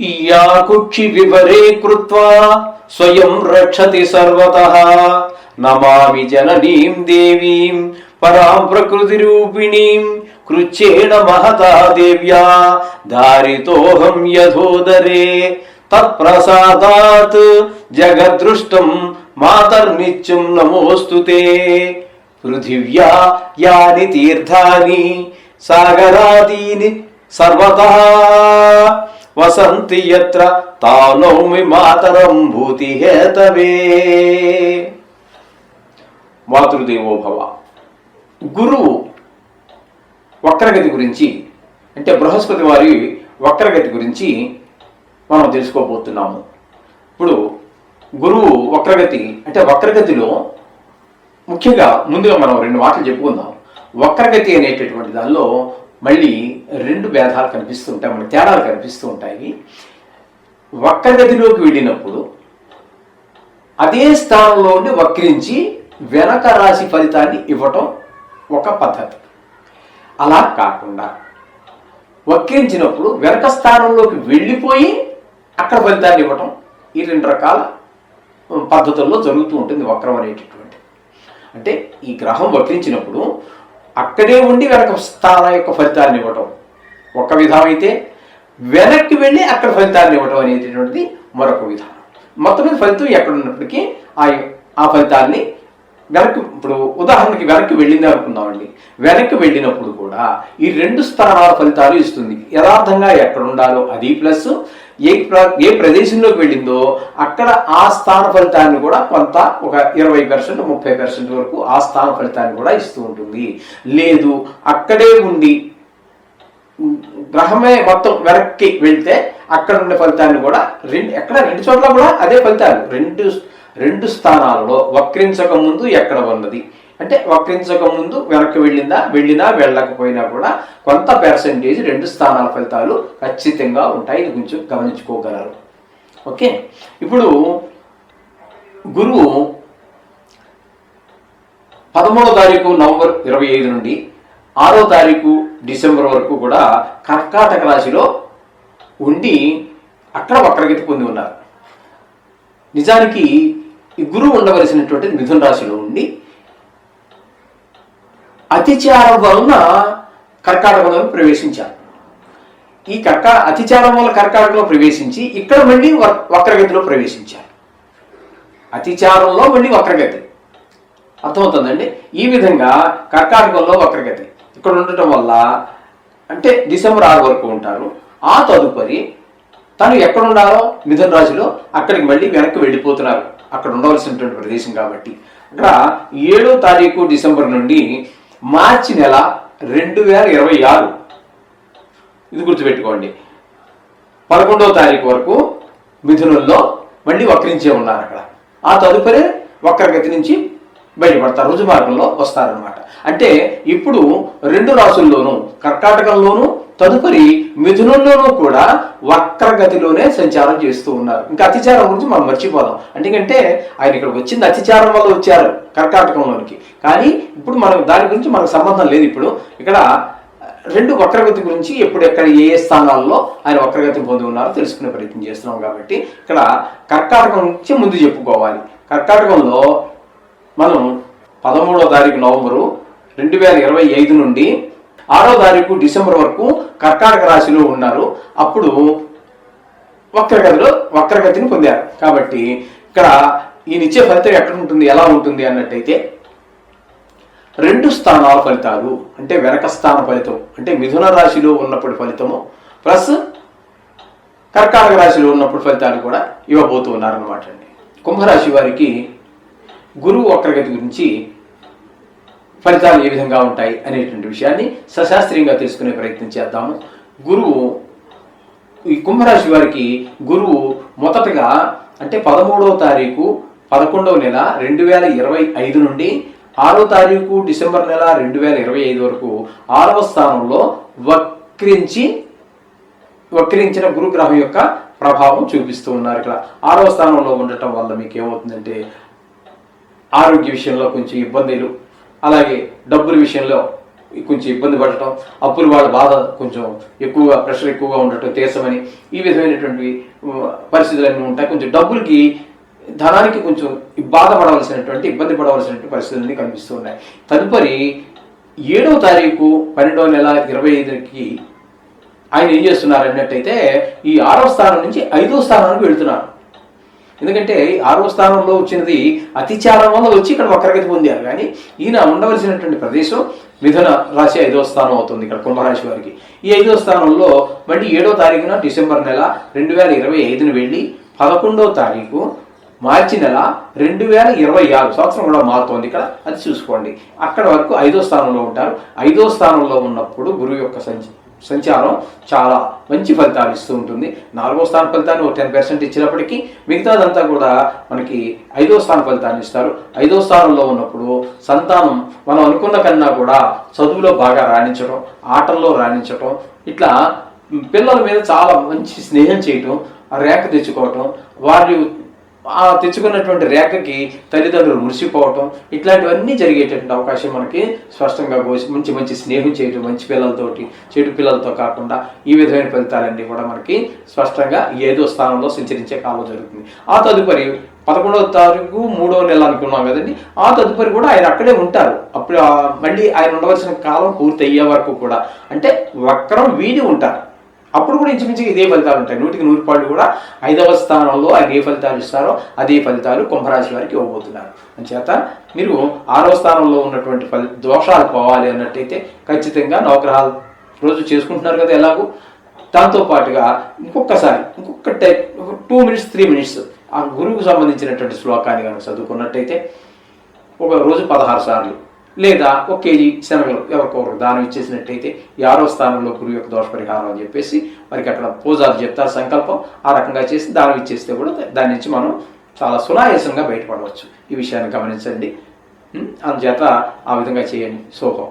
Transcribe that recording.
ఇయాకుక్షి వివరే కృత్వా స్వయం రక్షతి సర్వతః. నమామి జననీం దేవీం పరాం ప్రకృతి రూపిణీం కృచ్చేణ మహతా దేవ్యా. దారితోహం యథోదరే తత్ప్రసాదాత్ జగదృష్టం మాతర్నిత్యం నమోస్తుతే పృథివ్యా యాని తీర్థాని సాగరాదీని సర్వతః. వసంతి యత్ర తానౌమి మాతరం భూతి హేతవే మాతృదేవోభవ గురువు వక్రగతి గురించి అంటే బృహస్పతి వారి వక్రగతి గురించి మనం తెలుసుకోబోతున్నాము. ఇప్పుడు గురువు వక్రగతి అంటే వక్రగతిలో ముఖ్యంగా ముందుగా మనం రెండు మాటలు చెప్పుకుందాం. వక్రగతి అనేటటువంటి దానిలో మళ్ళీ రెండు భేదాలు కనిపిస్తూ ఉంటాయి మన తేడాలు కనిపిస్తూ ఉంటాయి. వక్రగతిలోకి వెళ్ళినప్పుడు అదే స్థానంలో ఉండి వక్రించి వెనక రాశి ఫలితాన్ని ఇవ్వటం ఒక పద్ధతి. అలా కాకుండా వక్రించినప్పుడు వెనక స్థానంలోకి వెళ్ళిపోయి అక్కడ ఫలితాన్ని ఇవ్వటం ఈ రెండు రకాల పద్ధతుల్లో జరుగుతూ ఉంటుంది వక్రం అనేటటువంటి అంటే ఈ గ్రహం వక్రించినప్పుడు అక్కడే ఉండి వెనక స్థాన యొక్క ఫలితాన్ని ఇవ్వటం. ఒక విధం అయితే వెనక్కి వెళ్ళి అక్కడ ఫలితాన్ని ఇవ్వటం అనేటటువంటిది మరొక విధానం. మొత్తం మీద ఫలితం ఎక్కడ ఉన్నప్పటికీ ఆ ఆ ఫలితాన్ని వెనక్కి ఇప్పుడు ఉదాహరణకి వెనక్కి వెళ్ళింది అనుకుందామండి. వెనక్కి వెళ్ళినప్పుడు కూడా ఈ రెండు స్థానాల ఫలితాలు ఇస్తుంది. యథార్థంగా ఎక్కడ ఉండాలో అది ప్లస్ ఏ ప్ర- ఏ ప్రదేశంలోకి వెళ్ళిందో అక్కడ ఆ స్థాన ఫలితాన్ని కూడా కొంత ఒక ఇరవై పర్సెంట్ ముప్పై పర్సెంట్ వరకు ఆ స్థాన ఫలితాన్ని కూడా ఇస్తూ ఉంటుంది. లేదు అక్కడే ఉండి గ్రహమే మొత్తం వెనక్కి వెళ్తే అక్కడ ఉండే ఫలితాన్ని కూడా రెండు ఎక్కడ రెండు చోట్ల కూడా అదే ఫలితాలు. రెండు రెండు స్థానాలలో వక్రించక ముందు ఎక్కడ ఉన్నది? అంటే వక్రించక ముందు వెనక్కి వెళ్ళిందా వెళ్ళినా వెళ్ళకపోయినా కూడా కొంత పర్సెంటేజ్ రెండు స్థానాల ఫలితాలు ఖచ్చితంగా ఉంటాయి. ఇది కొంచెం గమనించుకోగలరు. ఓకే? ఇప్పుడు గురువు పదమూడో తారీఖు నవంబర్ ఇరవై ఐదు నుండి ఆరో తారీఖు డిసెంబర్ వరకు కూడా కర్కాటక రాశిలో ఉండి అక్కడ వక్రగతి పొంది ఉన్నారు. నిజానికి ఈ గురువు ఉండవలసినటువంటి మిథున రాశిలో ఉండి అతిచారం వలన కర్కాటకంలో ప్రవేశించారు. ఈ కర్కా అతిచారం వల్ల కర్కాటకంలో ప్రవేశించి ఇక్కడ మళ్ళీ వక్రగతిలో ప్రవేశించారు. అతిచారంలో మళ్ళీ వక్రగతి. అర్థమవుతుందండి? ఈ విధంగా కర్కాటకంలో వక్రగతి. ఇక్కడ ఉండటం వల్ల అంటే డిసెంబర్ ఆరు వరకు ఉంటారు. ఆ తదుపరి తను ఎక్కడ ఉండాలో మిథున రాశిలో అక్కడికి మళ్ళీ వెనక్కి వెళ్ళిపోతున్నారు. అక్కడ ఉండవలసినటువంటి ప్రదేశం కాబట్టి. అక్కడ ఏడో తారీఖు డిసెంబర్ నుండి మార్చి నెల రెండు వేల ఇరవై ఆరు. ఇది గుర్తుపెట్టుకోండి. పదకొండవ తారీఖు వరకు మిథునంలో మళ్ళీ వక్రించే ఉన్నారు అక్కడ. ఆ తదుపరి వక్రగతి నుంచి బయటపడతారు. రుజు మార్గంలో వస్తారనమాట అంటే ఇప్పుడు రెండు రాసుల్లోనూ కర్కాటకంలోనూ తదుపరి మిథునంలోనూ కూడా వక్రగతిలోనే సంచారం చేస్తూ ఉన్నారు. ఇంకా అతిచారం గురించి మనం మర్చిపోదాం. ఎందుకంటే ఆయన ఇక్కడ వచ్చింది అతిచారం వల్ల వచ్చారు కర్కాటకంలోనికి. కానీ ఇప్పుడు మనం దాని గురించి మనకు సంబంధం లేదు ఇప్పుడు. ఇక్కడ రెండు వక్రగతి గురించి ఎప్పుడు ఎక్కడ ఏ ఏ స్థానాల్లో ఆయన వక్రగతి పొంది ఉన్నారో తెలుసుకునే ప్రయత్నం చేస్తున్నాం కాబట్టి ఇక్కడ కర్కాటకం నుంచి ముందు చెప్పుకోవాలి. కర్కాటకంలో మనం పదమూడవ తారీఖు నవంబరు రెండు వేల ఇరవై ఐదు నుండి ఆరో తారీఖు డిసెంబర్ వరకు కర్కాటక రాశిలో ఉన్నారు. అప్పుడు వక్రగతిలో వక్రగతిని పొందారు. కాబట్టి ఇక్కడ ఈయన ఇచ్చే ఫలితం ఎక్కడ ఉంటుంది ఎలా ఉంటుంది అన్నట్టయితే రెండు స్థానాల ఫలితాలు అంటే వెనక స్థాన ఫలితం అంటే మిథున రాశిలో ఉన్నప్పుడు ఫలితము ప్లస్ కర్కాటక రాశిలో ఉన్నప్పుడు ఫలితాలు కూడా ఇవ్వబోతూ ఉన్నారన్నమాట అండి. కుంభరాశి వారికి గురువు వక్రగతి గురించి ఫలితాలు ఏ విధంగా ఉంటాయి అనేటువంటి విషయాన్ని సశాస్త్రీయంగా తెలుసుకునే ప్రయత్నం చేద్దాము. గురువు ఈ కుంభరాశి వారికి గురువు మొదటగా అంటే పదమూడవ తారీఖు పదకొండవ నెల రెండు వేల ఇరవై ఐదు నుండి ఆరో తారీఖు డిసెంబర్ నెల రెండు వేల ఇరవై ఐదు వరకు ఆరవ స్థానంలో వక్రించి వక్రించిన గురుగ్రహం యొక్క ప్రభావం చూపిస్తూ ఉన్నారు ఇక్కడ. ఆరవ స్థానంలో ఉండటం వల్ల మీకు ఏమవుతుందంటే ఆరోగ్య విషయంలో కొంచెం ఇబ్బందులు అలాగే డబ్బుల విషయంలో కొంచెం ఇబ్బంది పడటం అప్పులు వాళ్ళ బాధ కొంచెం ఎక్కువగా ప్రెషర్ ఎక్కువగా ఉండటం తీసమని ఈ విధమైనటువంటి పరిస్థితులన్నీ ఉంటాయి. కొంచెం డబ్బులకి ధనానికి కొంచెం బాధపడవలసినటువంటి ఇబ్బంది పడవలసినటువంటి పరిస్థితులన్నీ కనిపిస్తూ ఉన్నాయి. తదుపరి ఏడవ తారీఖు పన్నెండవ నెల ఇరవై ఐదుకి ఆయన ఏం చేస్తున్నారు అన్నట్టయితే ఈ ఆరవ స్థానం నుంచి ఐదవ స్థానానికి వెళుతున్నారు. ఎందుకంటే ఆరో స్థానంలో వచ్చినది అతిచారం వల్ల వచ్చి ఇక్కడ వక్రగతి పొందారు. కానీ ఈయన ఉండవలసినటువంటి ప్రదేశం మిథున రాశి ఐదవ స్థానం అవుతుంది ఇక్కడ కుంభరాశి వారికి. ఈ ఐదవ స్థానంలో మళ్ళీ ఏడో తారీఖున డిసెంబర్ నెల రెండు వేల ఇరవై ఐదున వెళ్ళి పదకొండో తారీఖు మార్చి నెల రెండు వేల ఇరవై ఆరు సంవత్సరం కూడా మారుతోంది ఇక్కడ. అది చూసుకోండి. అక్కడ వరకు ఐదో స్థానంలో ఉంటారు. ఐదో స్థానంలో ఉన్నప్పుడు గురువు యొక్క సంచి సంచారం చాలా మంచి ఫలితాలు ఇస్తూ ఉంటుంది. నాలుగో స్థాన ఫలితాన్ని ఒక టెన్ పర్సెంట్ ఇచ్చినప్పటికీ మిగతాదంతా కూడా మనకి ఐదో స్థాన ఫలితాన్ని ఇస్తారు. ఐదో స్థానంలో ఉన్నప్పుడు సంతానం మనం అనుకున్న కన్నా కూడా చదువులో బాగా రాణించడం ఆటల్లో రాణించడం ఇట్లా పిల్లల మీద చాలా మంచి స్నేహం చేయటం ఆ రేఖ తెచ్చుకోవటం వారి ఆ తెచ్చుకున్నటువంటి రేఖకి తల్లిదండ్రులు మురిసిపోవటం ఇట్లాంటివన్నీ జరిగేటటువంటి అవకాశం మనకి స్పష్టంగా మంచి మంచి స్నేహం చేయటం మంచి పిల్లలతోటి చెడు పిల్లలతో కాకుండా ఈ విధమైన ఫలితాలన్నీ కూడా మనకి స్పష్టంగా ఏదో స్థానంలో సంచరించే కాలం జరుగుతుంది. ఆ తదుపరి పదకొండవ తారీఖు మూడవ నెల అనుకున్నాం కదండి. ఆ తదుపరి కూడా ఆయన అక్కడే ఉంటారు. అప్పుడు మళ్ళీ ఆయన ఉండవలసిన కాలం పూర్తి అయ్యే వరకు కూడా. అంటే వక్రం వీడి ఉంటారు. అప్పుడు కూడా ఇంచుమించుగా ఇదే ఫలితాలు ఉంటాయి. నూటికి నూరు పాళ్ళు కూడా ఐదవ స్థానంలో ఆయన ఏ ఫలితాలు ఇస్తారో అదే ఫలితాలు కుంభరాశి వారికి ఇవ్వబోతున్నారు. అంచేత మీరు ఆరవ స్థానంలో ఉన్నటువంటి ఫలి దోషాలు పోవాలి అన్నట్టయితే ఖచ్చితంగా నవగ్రహాలు రోజు చేసుకుంటున్నారు కదా ఎలాగో? దాంతో పాటుగా ఇంకొకసారి ఇంకొక type two minutes three minutes ఆ గురువుకు సంబంధించినటువంటి శ్లోకాన్ని కనుక చదువుకున్నట్టయితే ఒక రోజు పదహారు సార్లు లేదా ఒక కేజీ శనగలు ఎవరికొకరు దానం ఇచ్చేసినట్టయితే ఈ ఆరో స్థానంలో గురువు యొక్క దోష పరిహారం అని చెప్పేసి వారికి అక్కడ పూజాలు చెప్తారు సంకల్పం ఆ రకంగా చేసి దానం ఇచ్చేస్తే కూడా దాని నుంచి మనం చాలా సునాయాసంగా బయటపడవచ్చు. ఈ విషయాన్ని గమనించండి. అందుచేత ఆ విధంగా చేయండి. సోహం.